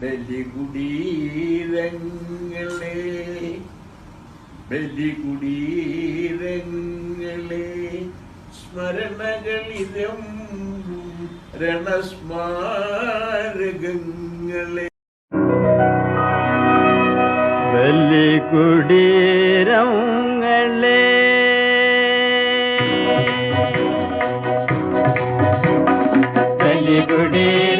ബലികുടീരങ്ങളെ ബലികുടീരങ്ങളെ സ്മരണകളിലും രണസ്മാരകങ്ങളെ. ബലികുടീരങ്ങളെ. ബലികുടീരങ്ങളെ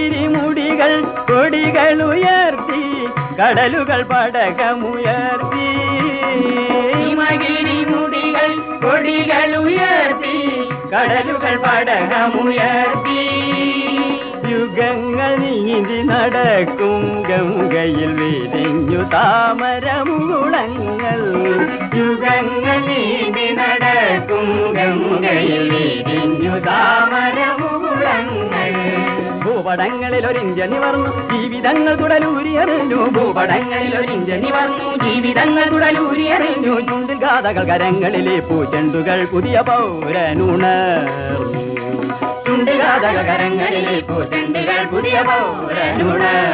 ഹിമഗിരി മുടികൾ കൊടികൾ ഉയർത്തി കടലുകൾ പടകമുയർത്തി ഹിമഗിരി മുടികൾ കൊടികൾ ഉയർത്തി കടലുകൾ പടകമുയർത്തി യുഗങ്ങൾ നീന്തി നടക്കും ഗംഗയിൽ വിരിഞ്ഞു താമരമുളങ്ങൾ യുഗങ്ങൾ നീന്തി നടക്കും ഭൂപടങ്ങളിൽ ഒരു ഇഞ്ചനി വർന്നു ജീവിതങ്ങൾ കുടലൂരിയറിഞ്ഞു. ഭൂപടങ്ങളിൽ ഒരു ഇഞ്ചനി വർന്നു ജീവിതങ്ങൾ കുടലൂരിയറിഞ്ഞു. ചുണ്ടിൽ ഗാഥകൾ കരങ്ങളിലെ പൂച്ചെണ്ടുകൾ പുതിയ പൗരനുണർന്നു. ചുണ്ടിൽ ഗാഥകൾ കരങ്ങളിലെ പൂച്ചെണ്ടുകൾ പുതിയ പൗരനുണർന്നു.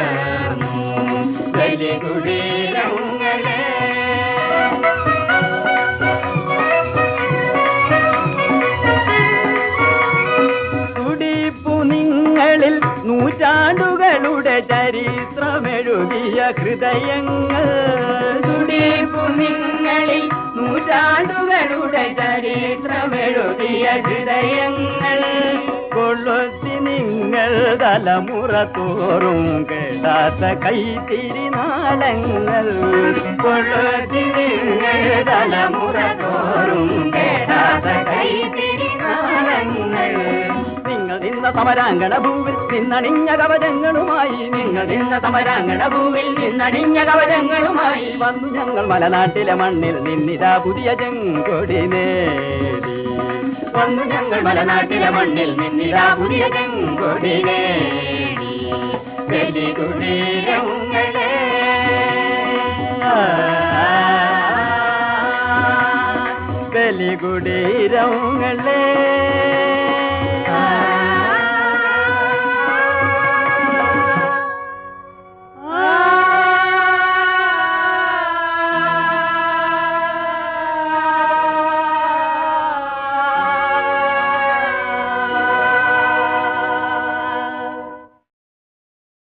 ചരിത്രമെഴുതിയ ഹൃദയങ്ങൾ. തുടിപ്പു നിങ്ങളിൽ നൂറ്റാണ്ടുകളുടെ ചരിത്രമെഴുതിയ ഹൃദയങ്ങൾ. കൊള്ളുത്തി നിങ്ങൾ തലമുറ തോറും കേടാത്ത കൈത്തിരിനാളങ്ങൾ കൊള്ളുത്തി നിങ്ങൾ തലമുറ തോറും കേടാത്ത കൈത്തിരിനാളങ്ങൾ നിങ്ങൾ നിന്ന സമരാങ്കണ ഭൂവിൽ നിന്നണിഞ്ഞ കവചങ്ങളുമായി നിങ്ങൾ നിന്ന തമരാങ്ങട ഭൂവിൽ നിന്നണിഞ്ഞ കവചങ്ങളുമായി വന്നു ഞങ്ങൾ മലനാട്ടിലെ മണ്ണിൽ നിന്നിതാ പുതിയ ചെങ്കൊടി നേടി. വന്നു ഞങ്ങൾ മലനാട്ടിലെ മണ്ണിൽ നിന്നിതാ പുതിയ ചെങ്കൊടി നേടി. ബലികുടീരങ്ങളെ ബലികുടീരങ്ങളെ